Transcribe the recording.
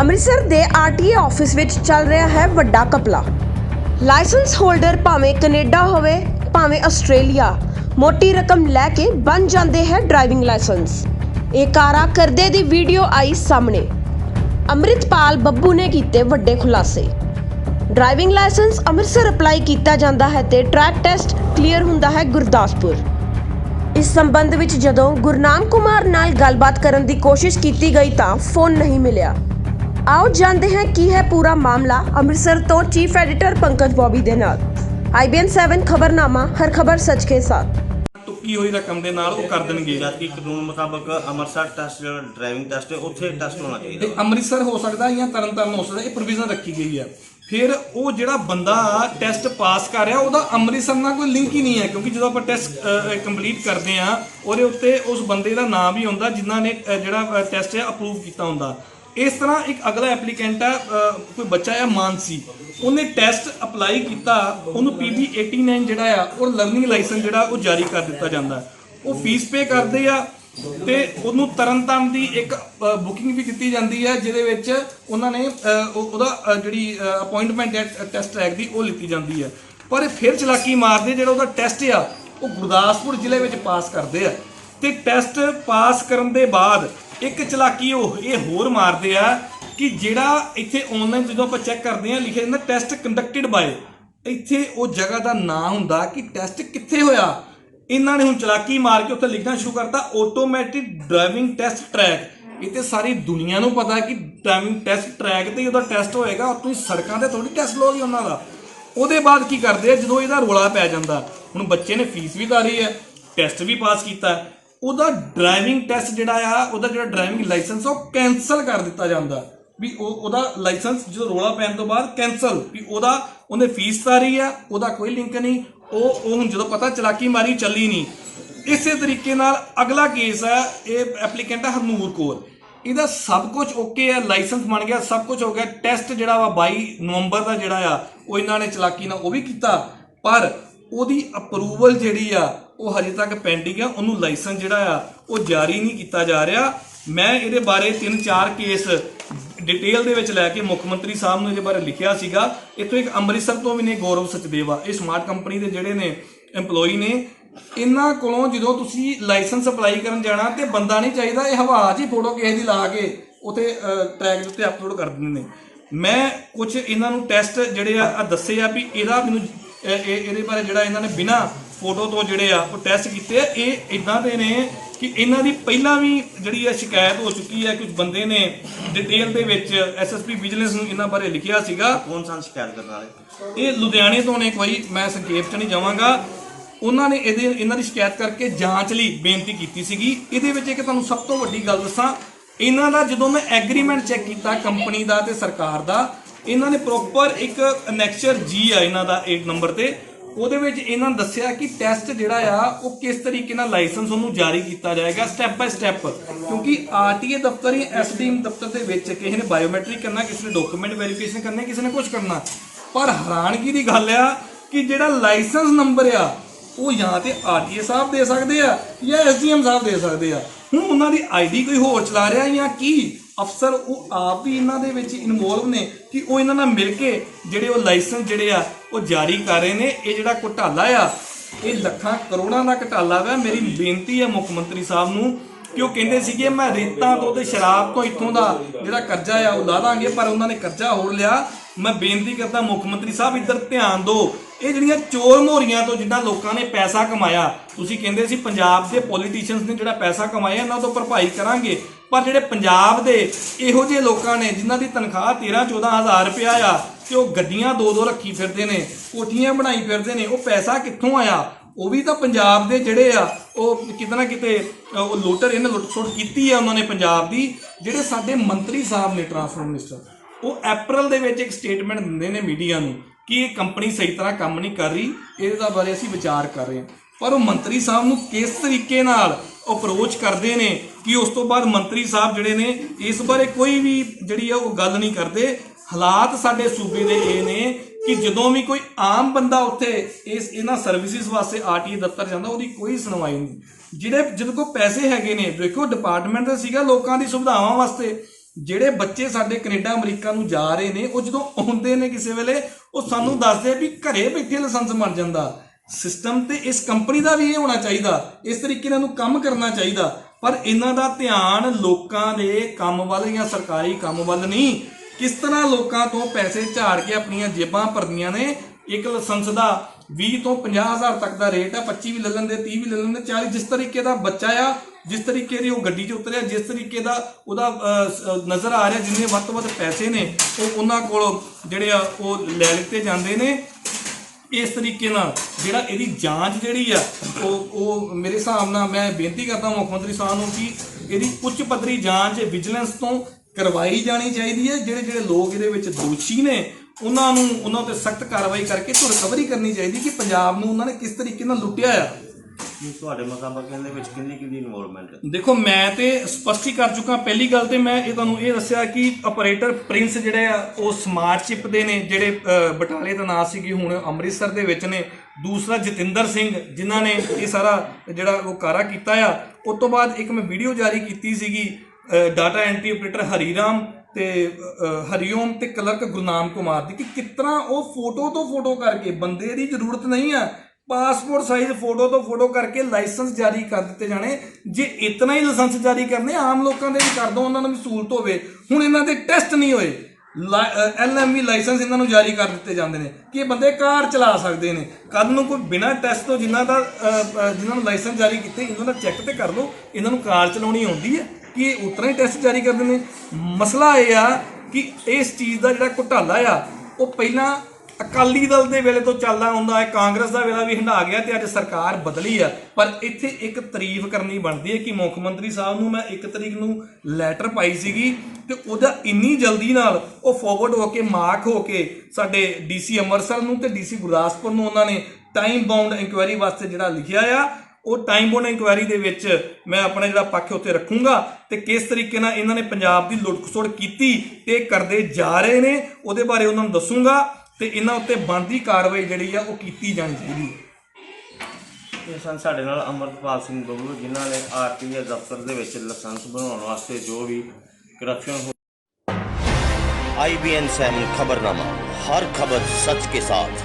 ਅੰਮ੍ਰਿਤਸਰ ਦੇ RTA office ਵਿੱਚ ਚੱਲ ਰਿਹਾ ਹੈ ਵੱਡਾ ਕਪਲਾ। ਲਾਇਸੈਂਸ ਹੋਲਡਰ ਭਾਵੇਂ ਕੈਨੇਡਾ ਹੋਵੇ, ਭਾਵੇਂ ਆਸਟ੍ਰੇਲੀਆ, ਮੋਟੀ ਰਕਮ ਲੈ ਕੇ ਬਣ ਜਾਂਦੇ ਹੈ ਡਰਾਈਵਿੰਗ ਲਾਇਸੈਂਸ। ਇਹ ਕਾਰਾ ਕਰਦੇ ਦੀ ਵੀਡੀਓ ਆਈ ਸਾਹਮਣੇ। ਅੰਮ੍ਰਿਤਪਾਲ ਬੱਬੂ ਨੇ ਕੀਤੇ ਵੱਡੇ ਖੁਲਾਸੇ। ਡਰਾਈਵਿੰਗ ਲਾਇਸੈਂਸ ਅੰਮ੍ਰਿਤਸਰ ਅਪਲਾਈ ਕੀਤਾ ਜਾਂਦਾ ਹੈ ਤੇ ਟਰੈਕ ਟੈਸਟ ਕਲੀਅਰ ਹੁੰਦਾ ਹੈ ਗੁਰਦਾਸਪੁਰ। ਇਸ ਸੰਬੰਧ ਵਿੱਚ ਜਦੋਂ ਗੁਰਨਾਮ ਕੁਮਾਰ ਨਾਲ ਗੱਲਬਾਤ ਕਰਨ ਦੀ ਕੋਸ਼ਿਸ਼ ਕੀਤੀ ਗਈ ਤਾਂ ਫੋਨ ਨਹੀਂ ਮਿਲਿਆ। ਆਓ ਜਾਣਦੇ ਹਾਂ ਕੀ ਹੈ ਪੂਰਾ ਮਾਮਲਾ ਅੰਮ੍ਰਿਤਸਰ ਤੋਂ ਚੀਫ ਐਡੀਟਰ ਪੰਕਜ ਬੋਬੀ ਦੇ ਨਾਲ। IBN 7 ਖਬਰਨਾਮਾ ਹਰ ਖਬਰ ਸੱਚ ਕੇ ਸਾਥ। ਟੁੱਕੀ ਹੋਈ ਰਕਮ ਦੇ ਨਾਲ ਉਹ ਕਰ ਦੇਣਗੇ। ਜਦਕਿ ਕਾਨੂੰਨ ਮੁਤਾਬਕ ਅੰਮ੍ਰਿਤਸਰ ਟੈਸਟ ਜਿਹੜਾ ਡਰਾਈਵਿੰਗ ਟੈਸਟ ਹੈ ਉੱਥੇ ਟੈਸਟ ਹੋਣਾ ਚਾਹੀਦਾ। ਤੇ ਅੰਮ੍ਰਿਤਸਰ ਹੋ ਸਕਦਾ ਜਾਂ ਤਰਨਤਾਰਨ ਹੋ ਸਕਦਾ ਇਹ ਪ੍ਰੋਵੀਜ਼ਨ ਰੱਖੀ ਗਈ ਹੈ ਫਿਰ ਉਹ ਜਿਹੜਾ ਬੰਦਾ ਟੈਸਟ ਪਾਸ ਕਰ ਰਿਹਾ ਉਹਦਾ ਅੰਮ੍ਰਿਤਸਰ ਨਾਲ ਕੋਈ ਲਿੰਕ ਹੀ ਨਹੀਂ ਹੈ ਕਿਉਂਕਿ ਜਦੋਂ ਆਪਾਂ ਟੈਸਟ ਕੰਪਲੀਟ ਕਰਦੇ ਆ ਉਹਦੇ ਉੱਤੇ ਉਸ ਬੰਦੇ ਦਾ ਨਾਮ ਵੀ ਹੁੰਦਾ ਜਿਨ੍ਹਾਂ ਨੇ ਜਿਹੜਾ ਟੈਸਟ ਹੈ ਅਪਰੂਵ ਕੀਤਾ ਹੁੰਦਾ। ਇਸ ਤਰ੍ਹਾਂ ਇੱਕ ਅਗਲਾ ਐਪਲੀਕੈਂਟ ਹੈ ਕੋਈ ਬੱਚਾ ਹੈ ਮਾਨਸੀ। ਉਹਨੇ ਟੈਸਟ ਅਪਲਾਈ ਕੀਤਾ, ਉਹਨੂੰ PB 89 ਜਿਹੜਾ ਆ ਉਹ ਲਰਨਿੰਗ ਲਾਇਸੈਂਸ ਜਿਹੜਾ, ਉਹ ਜਾਰੀ ਕਰ ਦਿੱਤਾ ਜਾਂਦਾ। ਉਹ ਫੀਸ ਪੇ ਕਰਦੇ ਆ ਤੇ ਉਹਨੂੰ ਤਰਨਤਾਰਨ ਦੀ ਇੱਕ ਬੁਕਿੰਗ ਵੀ ਦਿੱਤੀ ਜਾਂਦੀ ਹੈ ਜਿਹਦੇ ਵਿੱਚ ਉਹਨਾਂ ਨੇ ਉਹਦਾ ਜਿਹੜੀ ਅਪਾਇੰਟਮੈਂਟ ਹੈ ਟੈਸਟ ਟਰੈਕ ਦੀ, ਉਹ ਲਿੱਤੀ ਜਾਂਦੀ ਹੈ ਪਰ ਫਿਰ ਚਲਾਕੀ ਮਾਰਦੇ ਜਿਹੜਾ ਉਹਦਾ ਟੈਸਟ ਆ, ਉਹ ਗੁਰਦਾਸਪੁਰ ਜ਼ਿਲ੍ਹੇ ਵਿੱਚ ਪਾਸ ਕਰਦੇ ਆ। ਤੇ ਟੈਸਟ ਪਾਸ ਕਰਨ ਦੇ ਬਾਅਦ ਇੱਕ ਚਲਾਕੀ ਉਹ ਇਹ ਹੋਰ ਮਾਰਦੇ ਆ ਕਿ ਜਿਹੜਾ ਇੱਥੇ ਆਨਲਾਈਨ ਜਦੋਂ ਆਪਾਂ ਚੈੱਕ ਕਰਦੇ ਆ, ਲਿਖਿਆ ਜਾਂਦਾ ਟੈਸਟ ਕੰਡਕਟਡ ਬਾਏ ਇੱਥੇ ਉਹ ਜਗ੍ਹਾ ਦਾ ਨਾਂ ਹੁੰਦਾ ਕਿ ਟੈਸਟ ਕਿੱਥੇ ਹੋਇਆ? ਇਹਨਾਂ ਨੇ ਹੁਣ ਚਲਾਕੀ ਮਾਰ ਕੇ ਉੱਥੇ ਲਿਖਣਾ ਸ਼ੁਰੂ ਕਰਤਾ ਆਟੋਮੈਟਿਕ ਡਰਾਈਵਿੰਗ ਟੈਸਟ ਟਰੈਕ ਇਹ ਤੇ ਸਾਰੀ ਦੁਨੀਆ ਨੂੰ ਪਤਾ ਹੈ ਕਿ ਡਰਾਈਵਿੰਗ ਟੈਸਟ ਟਰੈਕ ਤੇ ਹੀ ਉਹਦਾ ਟੈਸਟ ਹੋਏਗਾ ਔਰ ਤੁਸੀਂ ਸੜਕਾਂ ਤੇ ਥੋੜੀ ਟੈਸਟ ਲਓਗੇ ਉਹਨਾਂ ਦਾ। ਉਹਦੇ ਬਾਅਦ ਕੀ ਕਰਦੇ ਆ, ਜਦੋਂ ਇਹਦਾ ਰੋਲਾ ਪੈ ਜਾਂਦਾ, ਹੁਣ ਬੱਚੇ ਨੇ ਫੀਸ ਵੀ ਤਾਰੀ ਹੈ ਟੈਸਟ ਵੀ ਪਾਸ ਕੀਤਾ। ਉਹਦਾ ਡਰਾਈਵਿੰਗ ਟੈਸਟ ਜਿਹੜਾ ਆ, ਉਹਦਾ ਜਿਹੜਾ ਡਰਾਈਵਿੰਗ ਲਾਇਸੈਂਸ ਉਹ ਕੈਨਸਲ ਕਰ ਦਿੱਤਾ ਜਾਂਦਾ। ਵੀ ਉਹ ਉਹਦਾ ਲਾਇਸੈਂਸ ਜਦੋਂ ਰੋਲਾ ਪੈਣ ਤੋਂ ਬਾਅਦ ਕੈਨਸਲ ਵੀ ਉਹਦਾ ਉਹਨੇ ਫੀਸ ਤਾਰੀ ਆ, ਉਹਦਾ ਕੋਈ ਲਿੰਕ ਨਹੀਂ, ਉਹ ਉਹ ਹੁਣ ਜਦੋਂ ਪਤਾ ਚਲਾਕੀ ਮਾਰੀ, ਚੱਲੀ ਨਹੀਂ। ਇਸੇ ਤਰੀਕੇ ਨਾਲ ਅਗਲਾ ਕੇਸ ਹੈ ਇਹ ਐਪਲੀਕੈਂਟ ਹੈ ਹਰਨੂਰ ਕੌਰ। ਇਹਦਾ ਸਭ ਕੁਝ ਓਕੇ ਹੈ ਲਾਇਸੈਂਸ ਬਣ ਗਿਆ, ਸਭ ਕੁਝ ਹੋ ਗਿਆ। ਟੈਸਟ ਜਿਹੜਾ ਵਾ 22 ਨਵੰਬਰ ਦਾ ਜਿਹੜਾ ਆ, ਉਹ ਇਹਨਾਂ ਨੇ ਚਲਾਕੀ ਨਾਲ ਉਹ ਵੀ ਕੀਤਾ। ਪਰ ਉਹਦੀ ਅਪਰੂਵਲ ਜਿਹੜੀ ਆ ਉਹ ਹਜੇ ਤੱਕ ਪੈਂਡਿੰਗ ਆ, ਉਹਨੂੰ ਲਾਇਸੈਂਸ ਜਿਹੜਾ ਆ, ਉਹ ਜਾਰੀ ਨਹੀਂ ਕੀਤਾ ਜਾ ਰਿਹਾ। ਮੈਂ ਇਹਦੇ ਬਾਰੇ ਤਿੰਨ ਚਾਰ ਕੇਸ ਡਿਟੇਲ ਦੇ ਵਿੱਚ ਲੈ ਕੇ ਮੁੱਖ ਮੰਤਰੀ ਸਾਹਿਬ ਨੂੰ ਇਹਦੇ ਬਾਰੇ ਲਿਖਿਆ ਸੀਗਾ। ਇੱਥੋਂ ਇੱਕ ਅੰਮ੍ਰਿਤਸਰ ਤੋਂ ਵੀ ਨੇ ਗੌਰਵ ਸਚਦੇਵਾ ਇਹ ਸਮਾਰਟ ਕੰਪਨੀ ਦੇ ਜਿਹੜੇ ਨੇ EMPLOYE ਨੇ। ਇਹਨਾਂ ਕੋਲੋਂ ਜਦੋਂ ਤੁਸੀਂ ਲਾਇਸੈਂਸ ਅਪਲਾਈ ਕਰਨ ਜਾਣਾ ਤੇ ਬੰਦਾ ਨਹੀਂ ਚਾਹੀਦਾ, ਇਹ ਹਵਾ 'ਚ ਹੀ ਫੋਟੋ ਕਿਸੇ ਦੀ ਲਾ ਕੇ ਉਥੇ ਟੈਗ ਦੇ ਉੱਤੇ ਅਪਲੋਡ ਕਰ ਦਿੰਦੇ ਨੇ। ਮੈਂ ਕੁਝ ਇਹਨਾਂ ਨੂੰ ਟੈਸਟ ਜਿਹੜੇ ਆ ਦੱਸੇ ਆ ਵੀ ਇਹਦਾ ਮੈਨੂੰ ਇਹਦੇ ਬਾਰੇ ਜਿਹੜਾ ਇਹਨਾਂ ਨੇ ਬਿਨਾ ਫੋਟੋ ਤੋਂ ਜਿਹੜੇ ਆ ਉਹ ਟੈਸਟ ਕੀਤੇ ਆ। ਇਹ ਇਦਾਂ ਦੇ ਨੇ ਕਿ ਇਹਨਾਂ ਦੀ ਪਹਿਲਾਂ ਵੀ ਜਿਹੜੀ ਆ ਸ਼ਿਕਾਇਤ ਹੋ ਚੁੱਕੀ ਹੈ ਕੁਝ ਬੰਦੇ ਨੇ ਡਿਟੇਲ ਦੇ ਵਿੱਚ ਐਸਐਸਪੀ ਵਿਜੀਲੈਂਸ ਨੂੰ ਇਹਨਾਂ ਬਾਰੇ ਲਿਖਿਆ ਸੀਗਾ। ਕੌਣ ਸਨ ਸ਼ਿਕਾਇਤ ਕਰਨ ਵਾਲੇ? ਇਹ ਲੁਧਿਆਣੇ ਤੋਂ ਨੇ ਕੋਈ ਮੈਂ ਸੰਖੇਪ ਚ ਨਹੀਂ ਜਾਵਾਂਗਾ। ਉਹਨਾਂ ਨੇ ਇਹਦੇ ਇਹਨਾਂ ਦੀ ਸ਼ਿਕਾਇਤ ਕਰਕੇ ਜਾਂਚ ਲਈ ਬੇਨਤੀ ਕੀਤੀ ਸੀਗੀ। ਇਹਦੇ ਵਿੱਚ ਇੱਕ ਤੁਹਾਨੂੰ ਸਭ ਤੋਂ ਵੱਡੀ ਗੱਲ ਦੱਸਾਂ ਇਹਨਾਂ ਦਾ ਜਦੋਂ ਮੈਂ ਐਗਰੀਮੈਂਟ ਚੈੱਕ ਕੀਤਾ ਕੰਪਨੀ ਦਾ ਤੇ ਸਰਕਾਰ ਦਾ ਇਹਨਾਂ ਨੇ ਪ੍ਰੋਪਰ ਇੱਕ ਅਨੈਕਚਰ ਜੀ ਆ ਇਹਨਾਂ ਦਾ 8 ਨੰਬਰ ਤੇ। ਉਹਦੇ ਵਿੱਚ ਇਹਨਾਂ ਨੇ ਦੱਸਿਆ ਕਿ ਟੈਸਟ ਜਿਹੜਾ ਆ, ਉਹ ਕਿਸ ਤਰੀਕੇ ਨਾਲ ਲਾਇਸੈਂਸ ਉਹਨੂੰ ਜਾਰੀ ਕੀਤਾ ਜਾਏਗਾ ਸਟੈਪ ਬਾਈ ਸਟੈਪ ਕਿਉਂਕਿ ਆਰਟੀਏ ਦਫ਼ਤਰ ਜਾਂ ਐਸਡੀਐਮ ਦਫ਼ਤਰ ਦੇ ਵਿੱਚ ਕਿਸੇ ਨੇ ਬਾਇਓਮੈਟ੍ਰਿਕ ਕਰਨਾ, ਕਿਸੇ ਨੇ ਡਾਕੂਮੈਂਟ ਵੈਰੀਫਿਕੇਸ਼ਨ ਕਰਨਾ, ਕਿਸੇ ਨੇ ਕੁਝ ਕਰਨਾ। ਪਰ ਹੈਰਾਨਗੀ ਦੀ ਗੱਲ ਆ ਕਿ ਜਿਹੜਾ ਲਾਇਸੈਂਸ ਨੰਬਰ ਆ, ਉਹ ਜਾਂ ਤੇ ਆਰਟੀਏ ਸਾਹਿਬ ਦੇ ਸਕਦੇ ਆ ਜਾਂ ਐਸਡੀਐਮ ਸਾਹਿਬ ਦੇ ਸਕਦੇ ਆ। ਹੁਣ ਉਹਨਾਂ ਦੀ ਆਈਡੀ ਕੋਈ ਹੋਰ ਚਲਾ ਰਿਹਾ ਜਾਂ ਕੀ? ਅਫਸਰ ਉਹ ਆਪ ਵੀ ਇਹਨਾਂ ਦੇ ਵਿੱਚ ਇਨਵੋਲਵ ਨੇ ਕਿ ਉਹ ਇਹਨਾਂ ਨਾਲ ਮਿਲ ਕੇ ਜਿਹੜੇ ਉਹ ਲਾਇਸੈਂਸ ਜਿਹੜੇ ਆ, ਉਹ ਜਾਰੀ ਕਰ ਰਹੇ ਨੇ। ਇਹ ਜਿਹੜਾ ਘੁਟਾਲਾ ਆ, ਇਹ ਲੱਖਾਂ ਕਰੋੜਾਂ ਦਾ ਘਟਾਲਾ ਵਾ। ਮੇਰੀ ਬੇਨਤੀ ਹੈ ਮੁੱਖ ਮੰਤਰੀ ਸਾਹਿਬ ਨੂੰ ਕਿ ਉਹ ਕਹਿੰਦੇ ਸੀਗੇ, ਮੈਂ ਰੇਤਾਂ ਤੋਂ ਤੇ ਸ਼ਰਾਬ ਤੋਂ ਇੱਥੋਂ ਦਾ ਜਿਹੜਾ ਕਰਜ਼ਾ ਆ, ਉਹ ਲਾ ਦਾਂਗੇ, ਪਰ ਉਹਨਾਂ ਨੇ ਕਰਜ਼ਾ ਹੋਰ ਲਿਆ। ਮੈਂ ਬੇਨਤੀ ਕਰਦਾ ਮੁੱਖ ਮੰਤਰੀ ਸਾਹਿਬ, ਇੱਧਰ ਧਿਆਨ ਦਿਓ। ਇਹ ਜਿਹੜੀਆਂ ਚੋਰ ਮੋਰੀਆਂ ਤੋਂ ਜਿੱਦਾਂ ਲੋਕਾਂ ਨੇ ਪੈਸਾ ਕਮਾਇਆ, ਤੁਸੀਂ ਕਹਿੰਦੇ ਸੀ ਪੰਜਾਬ ਦੇ ਪੋਲੀਟੀਸ਼ੀਅਨਸ ਨੇ ਜਿਹੜਾ ਪੈਸਾ ਕਮਾਇਆ, ਇਹਨਾਂ ਤੋਂ ਭਰਪਾਈ ਕਰਾਂਗੇ। ਪਰ ਜਿਹੜੇ ਪੰਜਾਬ ਦੇ ਇਹੋ ਜਿਹੇ ਲੋਕਾਂ ਨੇ ਜਿਨ੍ਹਾਂ ਦੀ ਤਨਖਾਹ 13 14000 ਰੁਪਇਆ ਆ ਤੇ ਉਹ ਗੱਡੀਆਂ ਦੋ ਦੋ ਰੱਖੀ ਫਿਰਦੇ ਨੇ ਕੋਠੀਆਂ ਬਣਾਈ ਫਿਰਦੇ ਨੇ ਉਹ ਪੈਸਾ ਕਿੱਥੋਂ ਆਇਆ? ਉਹ ਵੀ ਤਾਂ ਪੰਜਾਬ ਦੇ ਜਿਹੜੇ ਆ ਉਹ ਕਿਤੇ ਨਾ ਕਿਤੇ ਅ, ਉਹ ਲੋਟਰ ਇਹਨੇ ਲੁੱਟ ਸੁੱਟ ਕੀਤੀ ਆ ਉਹਨਾਂ ਨੇ ਪੰਜਾਬ ਦੀ। ਜਿਹੜੇ ਸਾਡੇ ਮੰਤਰੀ ਸਾਹਿਬ ਨੇ ਟਰਾਂਸਪੋਰਟ ਮਿਨਿਸਟਰ ਉਹ ਅਪ੍ਰੈਲ ਦੇ ਵਿੱਚ ਇੱਕ ਸਟੇਟਮੈਂਟ ਦਿੰਦੇ ਨੇ ਮੀਡੀਆ ਨੂੰ ਕਿ ਇਹ ਕੰਪਨੀ ਸਹੀ ਤਰ੍ਹਾਂ ਕੰਮ ਨਹੀਂ ਕਰ ਰਹੀ ਇਹਦੇ ਦਾ ਬਾਰੇ ਅਸੀਂ ਵਿਚਾਰ ਕਰ ਰਹੇ ਹਾਂ। ਪਰ ਉਹ ਮੰਤਰੀ ਸਾਹਿਬ ਨੂੰ ਕਿਸ ਤਰੀਕੇ ਨਾਲ ਅਪਰੋਚ ਕਰਦੇ ਨੇ ਕਿ ਉਸ ਤੋਂ ਬਾਅਦ ਮੰਤਰੀ ਸਾਹਿਬ ਜਿਹੜੇ ਨੇ ਇਸ ਬਾਰੇ ਕੋਈ ਵੀ ਜਿਹੜੀ ਆ ਉਹ ਗੱਲ ਨਹੀਂ ਕਰਦੇ। ਹਾਲਾਤ ਸਾਡੇ ਸੂਬੇ ਦੇ ਇਹ ਨੇ ਕਿ ਜਦੋਂ ਵੀ ਕੋਈ ਆਮ ਬੰਦਾ ਉੱਥੇ ਇਸ ਇਹਨਾਂ ਸਰਵਿਸਿਜ਼ ਵਾਸਤੇ ਆਰਟੀਏ ਦਫ਼ਤਰ ਜਾਂਦਾ, ਉਹਦੀ ਕੋਈ ਸੁਣਵਾਈ ਨਹੀਂ। ਜਿਹੜੇ ਜਿਹਦੇ ਕੋਲ ਪੈਸੇ ਹੈਗੇ ਨੇ, ਦੇਖੋ ਡਿਪਾਰਟਮੈਂਟ ਦਾ ਸੀਗਾ ਲੋਕਾਂ ਦੀ ਸੁਵਿਧਾਵਾਂ ਵਾਸਤੇ। ਜਿਹੜੇ ਬੱਚੇ ਸਾਡੇ ਕੈਨੇਡਾ, ਅਮਰੀਕਾ ਨੂੰ ਜਾ ਰਹੇ ਨੇ, ਉਹ ਜਦੋਂ ਆਉਂਦੇ ਨੇ ਕਿਸੇ ਵੇਲੇ, ਉਹ ਸਾਨੂੰ ਦੱਸਦੇ ਵੀ ਘਰੇ ਬੈਠੇ ਲਾਇਸੈਂਸ ਬਣ ਜਾਂਦਾ। ਸਿਸਟਮ ਤੇ ਇਸ ਕੰਪਨੀ ਦਾ ਵੀ ਇਹ ਹੋਣਾ ਚਾਹੀਦਾ, ਇਸ ਤਰੀਕੇ ਨਾਲ ਨੂੰ ਕੰਮ ਕਰਨਾ ਚਾਹੀਦਾ। ਪਰ ਇਹਨਾਂ ਦਾ ਧਿਆਨ ਲੋਕਾਂ ਦੇ ਕੰਮ ਵੱਲ ਜਾਂ ਸਰਕਾਰੀ ਕੰਮ ਵੱਲ ਨਹੀਂ। ਕਿਸ ਤਰ੍ਹਾਂ ਲੋਕਾਂ ਤੋਂ ਪੈਸੇ ਝਾੜ ਕੇ ਆਪਣੀਆਂ ਜੇਬਾਂ ਭਰਦੀਆਂ ਨੇ? ਇੱਕ ਲਾਇਸੈਂਸ ਦਾ 20 ਤੋਂ 50000 ਤੱਕ ਦਾ ਰੇਟ ਆ 25 ਵੀ ਲੈ ਲੈਂਦੇ 30 ਵੀ ਲੈ ਲੈਂਦੇ 40 ਜਿਸ ਤਰੀਕੇ ਦਾ ਬੱਚਾ ਆ, ਜਿਸ ਤਰੀਕੇ ਦੀ ਉਹ ਗੱਡੀ 'ਚ ਉਤਰਿਆ, ਜਿਸ ਤਰੀਕੇ ਦਾ ਉਹਦਾ ਨਜ਼ਰ ਆ ਰਿਹਾ, ਜਿੰਨੇ ਵੱਧ ਤੋਂ ਵੱਧ ਪੈਸੇ ਨੇ, ਉਹ ਉਹਨਾਂ ਕੋਲ ਜਿਹੜੇ ਆ ਉਹ ਲੈ ਲਿੱਤੇ ਜਾਂਦੇ ਨੇ। ਇਸ ਤਰੀਕੇ ਨਾਲ ਜਿਹੜਾ ਇਹਦੀ ਜਾਂਚ ਜਿਹੜੀ ਆ, ਉਹ ਉਹ ਮੇਰੇ ਹਿਸਾਬ ਨਾਲ ਮੈਂ ਬੇਨਤੀ ਕਰਦਾ ਮੁੱਖ ਮੰਤਰੀ ਸਾਹਿਬ ਨੂੰ ਕਿ ਇਹਦੀ ਉੱਚ ਪੱਧਰੀ ਜਾਂਚ ਵਿਜੀਲੈਂਸ ਤੋਂ ਕਰਵਾਈ ਜਾਣੀ ਚਾਹੀਦੀ ਹੈ। ਜਿਹੜੇ ਜਿਹੜੇ ਲੋਕ ਇਹਦੇ ਵਿੱਚ ਦੋਸ਼ੀ ਨੇ, ਉਹਨਾਂ ਨੂੰ, ਉਹਨਾਂ 'ਤੇ ਸਖਤ ਕਾਰਵਾਈ ਕਰਕੇ ਤੋਂ ਰਿਕਵਰੀ ਕਰਨੀ ਚਾਹੀਦੀ ਕਿ ਪੰਜਾਬ ਨੂੰ ਉਹਨਾਂ ਨੇ ਕਿਸ ਤਰੀਕੇ ਨਾਲ ਲੁੱਟਿਆ ਆ। ਕੀ ਤੁਹਾਡੇ ਮੁਤਾਬਕ ਇਹਦੇ ਵਿੱਚ ਕਿੰਨੀ ਕਿੰਨੀ ਇਨਵੋਲਵਮੈਂਟ ਹੈ? ਦੇਖੋ ਮੈਂ ਤੇ ਸਪਸ਼ਟ ਕਰ ਚੁੱਕਾ ਪਹਿਲੀ ਗੱਲ ਤੇ ਮੈਂ ਇਹ ਤੁਹਾਨੂੰ ਇਹ ਦੱਸਿਆ ਕਿ ਆਪਰੇਟਰ ਪ੍ਰਿੰਸ ਜਿਹੜੇ ਆ ਉਹ ਸਮਾਰਟ ਚਿਪ ਦੇ ਨੇ ਜਿਹੜੇ ਅ, ਬਟਾਲੇ ਦਾ ਨਾਂ ਸੀਗੀ ਹੁਣ ਅੰਮ੍ਰਿਤਸਰ ਦੇ ਵਿੱਚ ਨੇ। ਦੂਸਰਾ ਜਤਿੰਦਰ ਸਿੰਘ ਜਿਨ੍ਹਾਂ ਨੇ ਇਹ ਸਾਰਾ ਜਿਹੜਾ ਉਹ ਕਾਰਾ ਕੀਤਾ ਆ। ਉਸ ਤੋਂ ਬਾਅਦ ਇੱਕ ਮੈਂ ਵੀਡੀਓ ਜਾਰੀ ਕੀਤੀ ਸੀਗੀ ਡਾਟਾ ਐਂਟਰੀ ਆਪਰੇਟਰ ਹਰੀਰਾਮ ਤੇ ਅ, ਅ, ਹਰੀਓਮ ਤੇ ਕਲਰਕ ਗੁਰਨਾਮ ਕੁਮਾਰ ਦੀ ਕਿ ਕਿਤਨਾ ਉਹ ਫੋਟੋ ਤੋਂ ਫੋਟੋ ਕਰਕੇ ਬੰਦੇ ਦੀ ਜ਼ਰੂਰਤ ਨਹੀਂ ਆ ਪਾਸਪੋਰਟ ਸਾਈਜ਼ ਫੋਟੋ ਤੋਂ ਫੋਟੋ ਕਰਕੇ ਲਾਇਸੈਂਸ ਜਾਰੀ ਕਰ ਦਿੱਤੇ ਜਾਣੇ। ਜੇ ਇਤਨਾ ਹੀ ਲਾਇਸੈਂਸ ਜਾਰੀ ਕਰਨੇ ਆਮ ਲੋਕਾਂ ਦੇ ਵੀ ਕਰ ਦੋ ਉਹਨਾਂ ਨੂੰ ਵੀ ਸਹੂਲਤ ਹੋਵੇ। ਹੁਣ ਇਹਨਾਂ ਦੇ ਟੈਸਟ ਨਹੀਂ ਹੋਏ। ਐਲਐਮਵੀ ਲਾਇਸੈਂਸ ਇਹਨਾਂ ਨੂੰ ਜਾਰੀ ਕਰ ਦਿੱਤੇ ਜਾਂਦੇ ਨੇ। ਕਿ ਇਹ ਬੰਦੇ ਕਾਰ ਚਲਾ ਸਕਦੇ ਨੇ। ਕੱਲ ਨੂੰ ਕੋਈ ਬਿਨਾਂ ਟੈਸਟ ਤੋਂ ਜਿਨ੍ਹਾਂ ਦਾ ਅ, ਜਿਨ੍ਹਾਂ ਨੂੰ ਲਾਇਸੈਂਸ ਜਾਰੀ ਕੀਤੇ ਇਹਨਾਂ ਦਾ ਚੈੱਕ ਤੇ ਕਰ ਲਓ ਇਹਨਾਂ ਨੂੰ ਕਾਰ ਚਲਾਉਣੀ ਆਉਂਦੀ ਹੈ। ਕਿ ਇਹ ਉਤਨਾ ਹੀ ਟੈਸਟ ਜਾਰੀ ਕਰਦੇ ਨੇ। ਮਸਲਾ ਇਹ ਆ ਕਿ ਇਸ ਚੀਜ਼ ਦਾ ਜਿਹੜਾ ਘੁਟਾਲਾ ਆ ਉਹ ਪਹਿਲਾਂ ਅਕਾਲੀ ਦਲ ਦੇ ਵੇਲੇ ਤੋਂ ਚੱਲਦਾ ਹੁੰਦਾ ਹੈ, ਕਾਂਗਰਸ ਦਾ ਵੇਲਾ ਵੀ ਹੰਡਾ ਗਿਆ ਤੇ ਅੱਜ ਸਰਕਾਰ ਬਦਲੀ ਆ। ਪਰ ਇੱਥੇ ਇੱਕ ਤਾਰੀਫ ਕਰਨੀ ਬਣਦੀ ਹੈ ਕਿ ਮੁੱਖ ਮੰਤਰੀ ਸਾਹਿਬ ਨੂੰ ਮੈਂ ਇੱਕ ਤਰੀਕ ਨੂੰ ਲੈਟਰ ਪਾਈ ਸੀਗੀ ਤੇ ਉਹਦਾ ਇੰਨੀ ਜਲਦੀ ਨਾਲ ਉਹ ਫਾਰਵਰਡ ਹੋ ਕੇ ਮਾਰਕ ਹੋ ਕੇ ਸਾਡੇ ਡੀਸੀ ਅੰਮ੍ਰਿਤਸਰ ਨੂੰ ਤੇ ਡੀਸੀ ਗੁਰਦਾਸਪੁਰ ਨੂੰ ਉਹਨਾਂ ਨੇ ਟਾਈਮ ਬਾਉਂਡ ਇਨਕੁਆਇਰੀ ਵਾਸਤੇ ਜਿਹੜਾ ਲਿਖਿਆ ਆ, ਉਹ ਟਾਈਮ ਬਾਉਂਡ ਇਨਕੁਆਇਰੀ ਦੇ ਵਿੱਚ ਮੈਂ ਆਪਣਾ ਜਿਹੜਾ ਪੱਖ ਉੱਤੇ ਰੱਖੂੰਗਾ ਤੇ ਕਿਸ ਤਰੀਕੇ ਨਾਲ ਇਹਨਾਂ ਨੇ ਪੰਜਾਬ ਦੀ ਲੁੱਟ-ਖਸੁੱਟ ਕੀਤੀ ਤੇ ਕਰਦੇ ਜਾ ਰਹੇ ਨੇ, ਉਹਦੇ ਬਾਰੇ ਉਹਨਾਂ ਨੂੰ ਦੱਸੂੰਗਾ। ਤੇ ਇਹਨਾਂ ਉੱਤੇ ਬਣਦੀ ਕਾਰਵਾਈ ਜਿਹੜੀ ਆ ਉਹ ਕੀਤੀ ਜਾਣੀ ਚਾਹੀਦੀ ਹੈ ਇਹ ਸਨ ਸਾਡੇ ਨਾਲ ਅਮਰਪਾਲ ਸਿੰਘ ਬੱਬੂ ਜਿਨ੍ਹਾਂ ਨੇ ਆਰਟੀਏ ਦਫ਼ਤਰ ਦੇ ਵਿੱਚ ਲਾਇਸੈਂਸ ਬਣਾਉਣ ਵਾਸਤੇ ਜੋ ਵੀ ਕਰਪਸ਼ਨ आईबीएन सेवन खबरनामा हर खबर सच के साथ